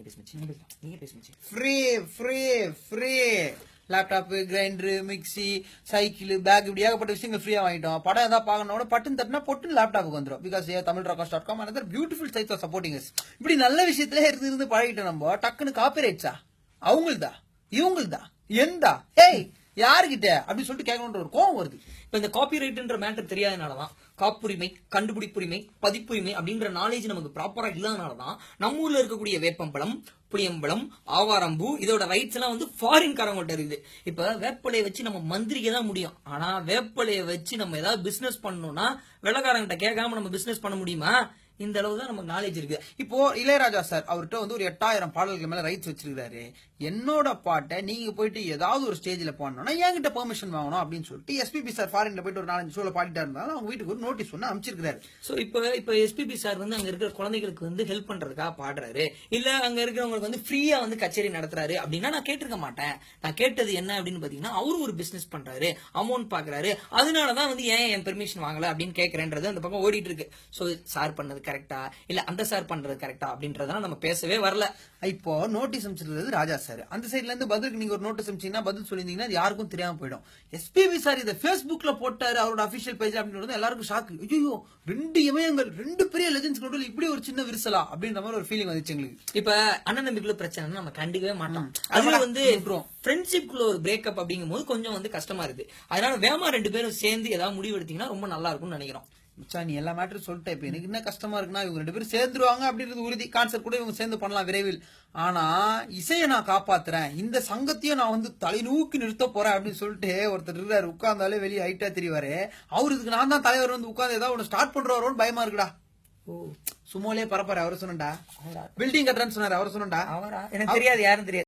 நீங்க பேசு மச்சி நீங்க பேசு மச்சி free free free laptop grinder mixie cycle bag இப்படி ஏகப்பட்ட விஷயங்கள் ஃப்ரீயா வாங்கிட்டோம். படம் ஏதாவது பார்க்கணும்னா பட்டுன்னு தட்டினா பொட்டுன்னு லேப்டாப்புக்கு வந்துடும் because a Tamil Rockers dot com another beautiful site of supporting இப்படி நல்ல விஷயத்துல இருந்து இருந்து பழகிட்டோம் நம்ம. டக்குன்னு காப்பி ரைட்ஸா அவங்கள்தா? இவங்கள்தா? எந்தா? ஏய் யாருகிட்ட? அப்படின்னு சொல்லிட்டு கேட்கணுன்ற ஒரு கோவம் வருது. இப்போ இந்த காப்பிரைட்ன்ற மேட்டர் தெரியாதனாலதான் காப்புரிமை கண்டுபிடிப்புரிமை பதிப்புரிமை அப்படின்ற நாலேஜ் நமக்கு ப்ராப்பரா இல்லாதனாலதான் நம்ம ஊர்ல இருக்கக்கூடிய வேப்பம்பழம் புளியம்பழம் ஆவாரம்பூ இதோட ரைட்ஸ் எல்லாம் வந்து ஃபாரின்காரங்கள்ட்ட இருக்குது. இப்ப வேப்பலையை வச்சு நம்ம மந்திரிக்க தான் முடியும். ஆனா வேப்பலையை வச்சு நம்ம ஏதாவது பிசினஸ் பண்ணணும்னா வெள்ளக்காரங்கிட்ட கேட்காம நம்ம பிசினஸ் பண்ண முடியுமா? இந்த அளவு தான் நமக்கு நாலேஜ் இருக்கு. இப்போ இளையராஜா சார் அவர்கிட்ட வந்து ஒரு எட்டாயிரம் பாடல்கள் மேல ரைட்ஸ் வச்சிருக்காரு என்னோட பாட்டை நீங்க போயிட்டு ஏதாவது ஒரு ஸ்டேஜ்ல பாடணும்னா என்கிட்ட பெர்மிஷன் வாங்கணும் அப்படின்னு சொல்லிட்டு எஸ்பிபி சார் ஃபாரின்ல போயிட்டு ஒரு நாலஞ்சு ஷோல பாடிட்டா இருந்தாலும் அவங்க வீட்டுக்கு ஒரு நோட்டீஸ் ஒன்று அமைச்சிருக்காரு ஸோ இப்போ இப்போ எஸ்பிபி சார் வந்து அங்க இருக்கிற குழந்தைகளுக்கு வந்து ஹெல்ப் பண்றதுக்காக பாடுறாரு. இல்ல அங்க இருக்கிறவங்களுக்கு வந்து ஃப்ரீயா வந்து கச்சேரி நடத்துறாரு அப்படின்னா நான் கேட்டிருக்க மாட்டேன். நான் கேட்டது என்ன அப்படின்னு பாத்தீங்கன்னா அவரும் ஒரு பிசினஸ் பண்றாரு. அமௌண்ட் பாக்குறாரு. அதனாலதான் வந்து ஏன் என் பெர்மிஷன் வாங்கல அப்படின்னு கேட்கறேன்றது அந்த பக்கம் ஓடிட்டு இருக்கு. ஸோ சார் பண்ணது கரெக்டா இல்ல அந்த சார் பண்றது கரெக்டா அப்படின்றதெல்லாம் நம்ம பேசவே வரல. இப்போ நோட்டீஸ் அமைச்சிருக்கிறது ராஜா சார் அந்த சைடுல இருந்து பதிலுக்கு நீங்க ஒரு நோட்டீஸ் அமைச்சீங்கன்னா பதில் சொல்லியிருந்தீங்கன்னா அது யாருக்கும் தெரியாம போயிடும். எஸ்பிபி சார் இதை Facebookல போட்டாரு அவரோட அபிஷியல் பேஜ் அப்படின்றது எல்லாருக்கும் ஷாக்கு ஐயோ ரெண்டு இமயங்கள் ரெண்டு பெரிய லெஜன்ஸ் நடுவில் இப்படி ஒரு சின்ன விரிசலா? அப்படின்ற மாதிரி ஒரு ஃபீலிங் வந்துச்சு எங்களுக்கு. இப்ப அண்ணன் தம்பிக்குள்ள பிரச்சனை நம்ம கண்டுக்கவே மாட்டோம். ஆமாடா, வந்து விட்டுருவோம். ஃப்ரெண்ட்ஷிப்குள்ள ஒரு பிரேக்கப் அப்படிங்கும் போது கொஞ்சம் வந்து கஷ்டமா இருக்கு. அதனால வேமா ரெண்டு பேரும் சேர்ந்து ஏதாவது முடிவு எடுத்தீங்கன்னா ரொம்ப நல்லா இருக்கும்னு நினைக்கிறோம். மச்சான் நீ எல்லா மேட்டரும் சொல்லிட்ட. இப்ப எனக்கு என்ன கஷ்டமா இருக்குன்னா இவங்க ரெண்டு பேரும் சேர்ந்துருவாங்க அப்படின்றது உறுதி. கான்செப்ட் கூட இவங்க சேர்ந்து பண்ணலாம் விரைவில். ஆனா இசையை நான் காப்பாத்துறேன். இந்த சங்கத்தையும் நான் வந்து தலைநூக்கி நிறுத்த போறேன் அப்படின்னு சொல்லிட்டு ஒருத்தர் இருக்காரு. உட்கார்ந்தாலே வெளியே ஹைட்டா தெரியவாரு அவரு இதுக்கு நான் தான் தலைவர் வந்து உட்கார்ந்து ஏதாவது ஒன்று ஸ்டார்ட் பண்றவரோன்னு பயமா இருக்குடா. ஓ சும்மாலே பரப்பாரு. அவரு அவரா? பில்டிங் கட்டுறேன்னு சொன்னாரு. அவர் சொன்னடா அவரா? எனக்கு தெரியாது யாரும் தெரியாது.